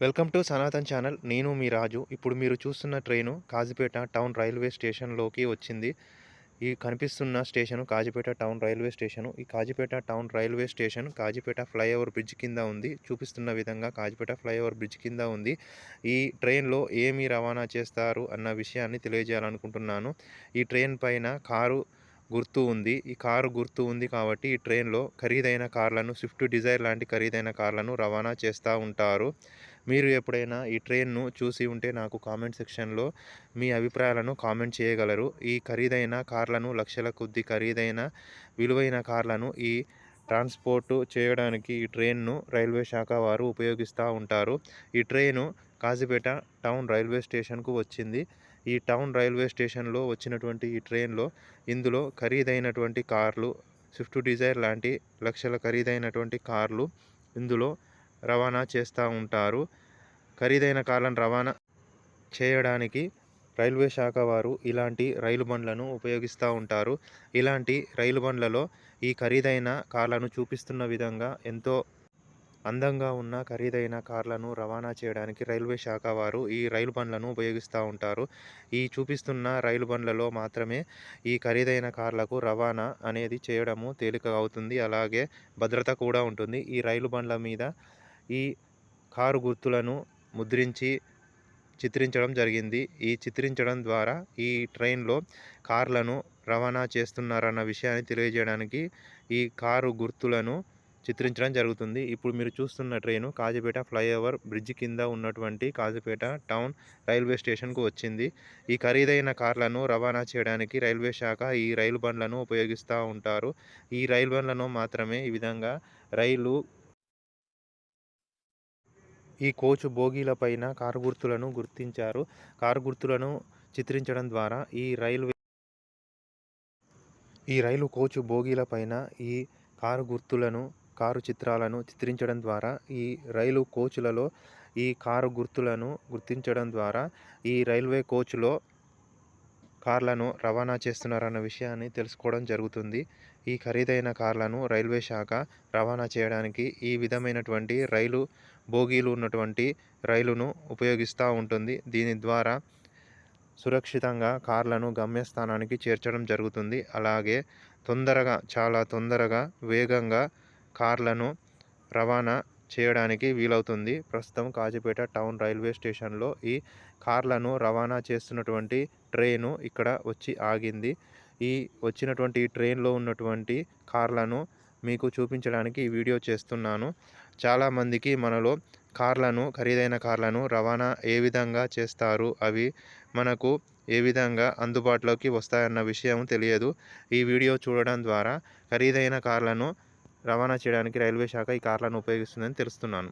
Welcome to Sanatan channel. నేను మీ రాజు. ఇప్పుడు మీరు చూస్తున్న ట్రైను కాజీపేట టౌన్ రైల్వే స్టేషన్లోకి వచ్చింది. ఈ కనిపిస్తున్న station Kazipet town railway station. ఈ Kazipet town railway station Kazipet flyover bridge కింద ఉంది. చూపిస్తున్న విధంగా కాజీపేట ఫ్లైఓవర్ బ్రిడ్జ్ కింద ఉంది. ఈ ట్రైన్లో ఏమి రవాణా చేస్తారు అన్న విషయాన్ని తెలియజేయాలనుకుంటున్నాను. ఈ ట్రైన్ పైన కారు గుర్తు ఉంది. ఈ కారు గుర్తు ఉంది కాబట్టి ఈ ట్రైన్లో ఖరీదైన కార్లను స్విఫ్ట్ డిజైర్ లాంటి ఖరీదైన కార్లను రవాణా చేస్తూ ఉంటారు. మీరు ఎప్పుడైనా ఈ ట్రైన్ను చూసి ఉంటే నాకు కామెంట్ సెక్షన్లో మీ అభిప్రాయాలను కామెంట్ చేయగలరు. ఈ ఖరీదైన కార్లను లక్షల కొద్ది ఖరీదైన విలువైన కార్లను ఈ ట్రాన్స్పోర్ట్ చేయడానికి ఈ ట్రైన్ను రైల్వే శాఖ వారు ఉపయోగిస్తూ ఉంటారు. ఈ ట్రైను కాజీపేట టౌన్ రైల్వే స్టేషన్కు వచ్చింది. ఈ టౌన్ రైల్వే స్టేషన్లో వచ్చినటువంటి ఈ ట్రైన్లో ఇందులో ఖరీదైనటువంటి కార్లు స్విఫ్ట్ డిజైర్ లాంటి లక్షల ఖరీదైనటువంటి కార్లు ఇందులో రవాణా చేస్తూ ఉంటారు. ఖరీదైన కార్లను రవాణా చేయడానికి రైల్వే శాఖ వారు ఇలాంటి రైలు బండ్లను ఉపయోగిస్తూ ఉంటారు. ఇలాంటి రైలు బండ్లలో ఈ ఖరీదైన కార్లను చూపిస్తున్న విధంగా ఎంతో అందంగా ఉన్న ఖరీదైన కార్లను రవాణా చేయడానికి రైల్వే శాఖ వారు ఈ రైలు బండ్లను ఉపయోగిస్తూ ఉంటారు. ఈ చూపిస్తున్న రైలు బండ్లలో మాత్రమే ఈ ఖరీదైన కార్లకు రవాణా అనేది చేయడము తేలిక అవుతుంది. అలాగే భద్రత కూడా ఉంటుంది. ఈ రైలు బండ్ల మీద ఈ కారు గుర్తులను ముద్రించి చిత్రించడం జరిగింది. ఈ చిత్రించడం ద్వారా ఈ ట్రైన్లో కార్లను రవాణా చేస్తున్నారన్న విషయాన్ని తెలియజేయడానికి ఈ కారు గుర్తులను చిత్రించడం జరుగుతుంది. ఇప్పుడు మీరు చూస్తున్న ట్రైను కాజీపేట ఫ్లైఓవర్ బ్రిడ్జ్ కింద ఉన్నటువంటి కాజీపేట టౌన్ రైల్వే స్టేషన్కు వచ్చింది. ఈ ఖరీదైన కార్లను రవాణా చేయడానికి రైల్వే శాఖ ఈ రైలు బండ్లను ఉపయోగిస్తూ ఉంటారు. ఈ రైలు బండ్లను మాత్రమే ఈ విధంగా రైలు ఈ కోచ్ బోగీల పైన కారు గుర్తులను గుర్తించారు. కారు గుర్తులను చిత్రించడం ద్వారా ఈ రైల్వే ఈ రైలు కోచ్ బోగీల పైన ఈ కారు గుర్తులను కారు చిత్రాలను చిత్రించడం ద్వారా ఈ రైలు కోచ్లలో ఈ కారు గుర్తులను గుర్తించడం ద్వారా ఈ రైల్వే కోచ్లో కార్లను రవాణా చేస్తున్నారన్న విషయాన్ని తెలుసుకోవడం జరుగుతుంది. ఈ ఖరీదైన కార్లను రైల్వే శాఖ రవాణా చేయడానికి ఈ విధమైనటువంటి రైలు బోగీలు ఉన్నటువంటి రైలును ఉపయోగిస్తూ ఉంటుంది. దీని ద్వారా సురక్షితంగా కార్లను గమ్యస్థానానికి చేర్చడం జరుగుతుంది. అలాగే తొందరగా చాలా తొందరగా వేగంగా కార్లను రవాణా చేయడానికి వీలవుతుంది. ప్రస్తుతం కాజీపేట టౌన్ రైల్వే స్టేషన్లో ఈ కార్లను రవాణా చేస్తున్నటువంటి ట్రైను ఇక్కడ వచ్చి ఆగింది. ఈ వచ్చినటువంటి ట్రైన్లో ఉన్నటువంటి కార్లను మీకు చూపించడానికి ఈ వీడియో చేస్తున్నాను. చాలామందికి మనలో కార్లను ఖరీదైన కార్లను రవాణా ఏ విధంగా చేస్తారు అవి మనకు ఏ విధంగా అందుబాటులోకి వస్తాయన్న విషయం తెలియదు. ఈ వీడియో చూడడం ద్వారా ఖరీదైన కార్లను రవాణా చేయడానికి రైల్వే శాఖ ఈ కార్లను ఉపయోగిస్తుందని తెలుస్తున్నాను.